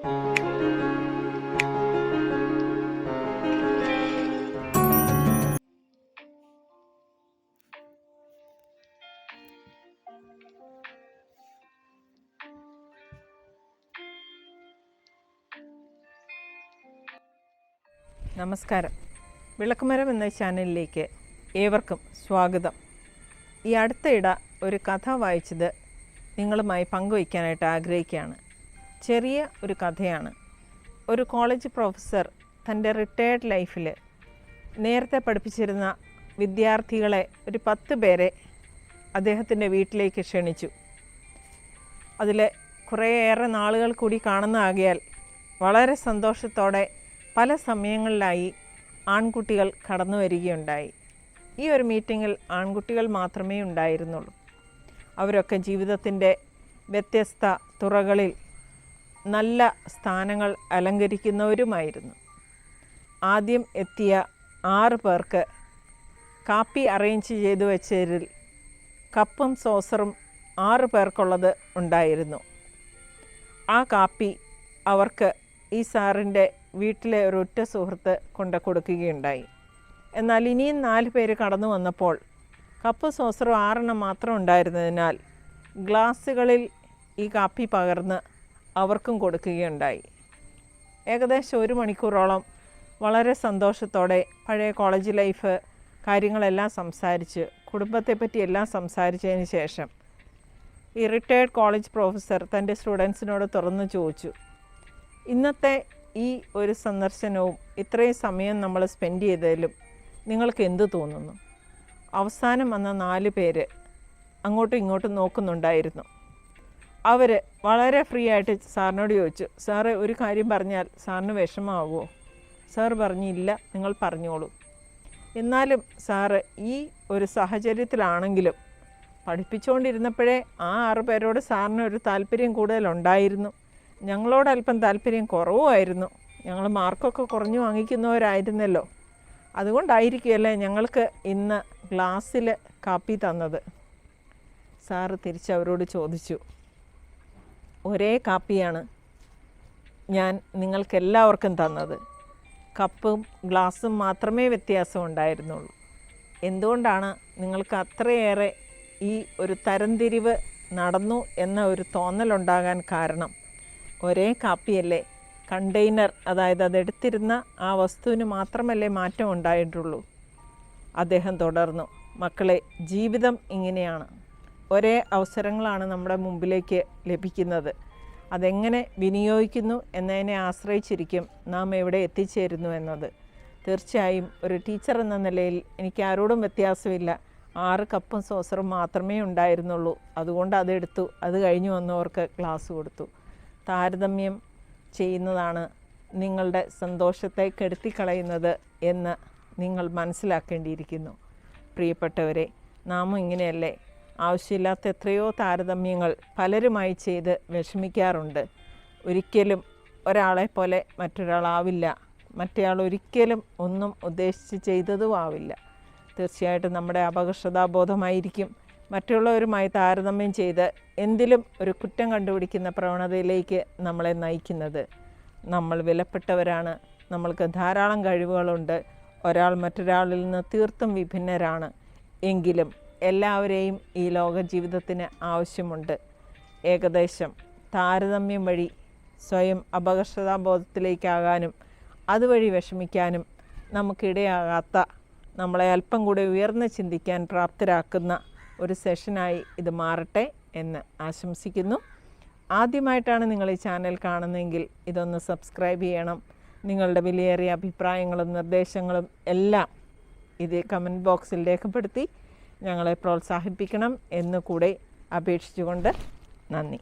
നമസ്കാരം. വിളക്കുമരം എന്ന ചാനലിലേക്ക് ഏവർക്കും സ്വാഗതം. ഈ അടുത്തയിട ഒരു കഥ വായിച്ചത് നിങ്ങളുമായി പങ്കുവയ്ക്കാനായിട്ട് ആഗ്രഹിക്കുകയാണ്. ചെറിയ ഒരു കഥയാണ്. ഒരു കോളേജ് പ്രൊഫസർ തന്റെ റിട്ടയേർഡ് ലൈഫിൽ നേരത്തെ പഠിപ്പിച്ചിരുന്ന വിദ്യാർത്ഥികളെ ഒരു പത്ത് പേരെ അദ്ദേഹത്തിന്റെ വീട്ടിലേക്ക് ക്ഷണിച്ചു. അതിൽ കുറേയേറെ നാളുകൾ കൂടി കാണുന്ന ആകയാൽ വളരെ സന്തോഷത്തോടെ പല സമയങ്ങളിലായി ആൺകുട്ടികൾ കടന്നു വരികയുണ്ടായി. ഈ ഒരു മീറ്റിങ്ങിൽ ആൺകുട്ടികൾ മാത്രമേ ഉണ്ടായിരുന്നുള്ളൂ. അവരൊക്കെ ജീവിതത്തിന്റെ വ്യത്യസ്ത തുറകളിൽ നല്ല സ്ഥാനങ്ങൾ അലങ്കരിക്കുന്നവരുമായിരുന്നു. ആദ്യം എത്തിയ ആറ് പേർക്ക് കാപ്പി അറേഞ്ച് ചെയ്തു വെച്ചതിൽ കപ്പും സോസറും ആറ് പേർക്കുള്ളത് ഉണ്ടായിരുന്നു. ആ കാപ്പി അവർക്ക് ഈ സാറിന്റെ വീട്ടിലെ ഒരു ഒറ്റ സുഹൃത്ത് കൊണ്ട് കൊടുക്കുകയുണ്ടായി. എന്നാൽ ഇനിയും നാല് പേര് കടന്നു വന്നപ്പോൾ കപ്പ് സോസറും ആറെണ്ണം മാത്രം ഉണ്ടായിരുന്നതിനാൽ ഗ്ലാസ്സുകളിൽ ഈ കാപ്പി പകർന്ന് അവർക്കും കൊടുക്കുകയുണ്ടായി. ഏകദേശം ഒരു മണിക്കൂറോളം വളരെ സന്തോഷത്തോടെ പഴയ കോളേജ് ലൈഫ് കാര്യങ്ങളെല്ലാം സംസാരിച്ച് കുടുംബത്തെപ്പറ്റി എല്ലാം സംസാരിച്ചതിന് ശേഷം ഈ റിട്ടയേർഡ് കോളേജ് പ്രൊഫസർ തന്റെ സ്റ്റുഡൻസിനോട് തുറന്നു ചോദിച്ചു ഇന്നത്തെ ഈ ഒരു സന്ദർശനവും ഇത്രയും സമയം നമ്മൾ സ്പെൻഡ് ചെയ്തതിലും നിങ്ങൾക്ക് എന്ത് തോന്നുന്നു? അവസാനം വന്ന നാല് പേര് അങ്ങോട്ടും ഇങ്ങോട്ടും നോക്കുന്നുണ്ടായിരുന്നു. അവർ വളരെ ഫ്രീ ആയിട്ട് സാറിനോട് ചോദിച്ചു. സാറ് ഒരു കാര്യം പറഞ്ഞാൽ സാറിന് വിഷമാവുമോ സാർ പറഞ്ഞില്ല നിങ്ങൾ പറഞ്ഞോളൂ. എന്നാലും സാറ് ഈ ഒരു സാഹചര്യത്തിലാണെങ്കിലും പഠിപ്പിച്ചുകൊണ്ടിരുന്നപ്പോഴേ ആ ആറ് പേരോട് സാറിന് ഒരു താല്പര്യം കൂടുതലുണ്ടായിരുന്നു. ഞങ്ങളോട് അല്പം താല്പര്യം കുറവുമായിരുന്നു. ഞങ്ങൾ മാർക്കൊക്കെ കുറഞ്ഞു വാങ്ങിക്കുന്നവരായിരുന്നല്ലോ. അതുകൊണ്ടായിരിക്കുമല്ലേ ഞങ്ങൾക്ക് ഇന്ന് ഗ്ലാസ്സിൽ കാപ്പി തന്നത്? സാറ് തിരിച്ചവരോട് ചോദിച്ചു. ഒരേ കാപ്പിയാണ് ഞാൻ നിങ്ങൾക്കെല്ലാവർക്കും തന്നത്. കപ്പും ഗ്ലാസും മാത്രമേ വ്യത്യാസം ഉണ്ടായിരുന്നുള്ളൂ എന്തുകൊണ്ടാണ് നിങ്ങൾക്ക് അത്രയേറെ ഈ ഒരു തരംതിരിവ് നടന്നു എന്ന ഒരു തോന്നലുണ്ടാകാൻ കാരണം? ഒരേ കാപ്പിയല്ലേ? കണ്ടെയ്നർ അതായത് അതെടുത്തിരുന്ന ആ വസ്തുവിന് മാത്രമല്ലേ മാറ്റം ഉണ്ടായിട്ടുള്ളൂ അദ്ദേഹം തുടർന്നു മക്കളെ ജീവിതം ഇങ്ങനെയാണ്. ഒരേ അവസരങ്ങളാണ് നമ്മുടെ മുമ്പിലേക്ക് ലഭിക്കുന്നത്. അതെങ്ങനെ വിനിയോഗിക്കുന്നു എന്നതിനെ ആശ്രയിച്ചിരിക്കും നാം എവിടെ എത്തിച്ചേരുന്നു എന്നത്. തീർച്ചയായും ഒരു ടീച്ചർ എന്ന നിലയിൽ എനിക്ക് ആരോടും വ്യത്യാസമില്ല. ആറ് കപ്പും സോസറും മാത്രമേ ഉണ്ടായിരുന്നുള്ളൂ. അതുകൊണ്ട് അതെടുത്തു. അത് കഴിഞ്ഞു വന്നവർക്ക് ക്ലാസ് കൊടുത്തു. താരതമ്യം ചെയ്യുന്നതാണ് നിങ്ങളുടെ സന്തോഷത്തെ കെടുത്തിക്കളയുന്നത് എന്ന് നിങ്ങൾ മനസ്സിലാക്കേണ്ടിയിരിക്കുന്നു. പ്രിയപ്പെട്ടവരെ നാമും ഇങ്ങനെയല്ലേ? ആവശ്യമില്ലാത്ത എത്രയോ താരതമ്യങ്ങൾ പലരുമായി ചെയ്ത് വിഷമിക്കാറുണ്ട്. ഒരിക്കലും ഒരാളെ പോലെ മറ്റൊരാളാവില്ല. മറ്റേയാൾ ഒരിക്കലും ഒന്നും ഉദ്ദേശിച്ച് ചെയ്തതും ആവില്ല. തീർച്ചയായിട്ടും നമ്മുടെ അപകർഷതാബോധമായിരിക്കും. മറ്റുള്ളവരുമായി താരതമ്യം ചെയ്ത് എന്തിലും ഒരു കുറ്റം കണ്ടുപിടിക്കുന്ന പ്രവണതയിലേക്ക് നമ്മളെ നയിക്കുന്നത്. നമ്മൾ വിലപ്പെട്ടവരാണ്. നമ്മൾക്ക് ധാരാളം കഴിവുകളുണ്ട്. ഒരാൾ മറ്റൊരാളിൽ നിന്ന് തീർത്തും വിഭിന്നരാണ്. എങ്കിലും എല്ലാവരെയും ഈ ലോക ജീവിതത്തിന് ആവശ്യമുണ്ട്. ഏകദേശം താരതമ്യം വഴി സ്വയം അപകർഷതാബോധത്തിലേക്കാകാനും അതുവഴി വിഷമിക്കാനും നമുക്കിടയാകാത്ത നമ്മളെ അല്പം കൂടി ഉയർന്ന് ചിന്തിക്കാൻ പ്രാപ്തരാക്കുന്ന ഒരു സെഷനായി ഇത് മാറട്ടെ എന്ന് ആശംസിക്കുന്നു. ആദ്യമായിട്ടാണ് നിങ്ങൾ ഈ ചാനൽ കാണുന്നതെങ്കിൽ ഇതൊന്ന് സബ്സ്ക്രൈബ് ചെയ്യണം. നിങ്ങളുടെ വിലയേറിയ അഭിപ്രായങ്ങളും നിർദ്ദേശങ്ങളും എല്ലാം ഇത് കമന്റ് ബോക്സിൽ രേഖപ്പെടുത്തി ഞങ്ങളെ പ്രോത്സാഹിപ്പിക്കണം എന്നുകൂടെ അപേക്ഷിച്ചുകൊണ്ട് നന്ദി.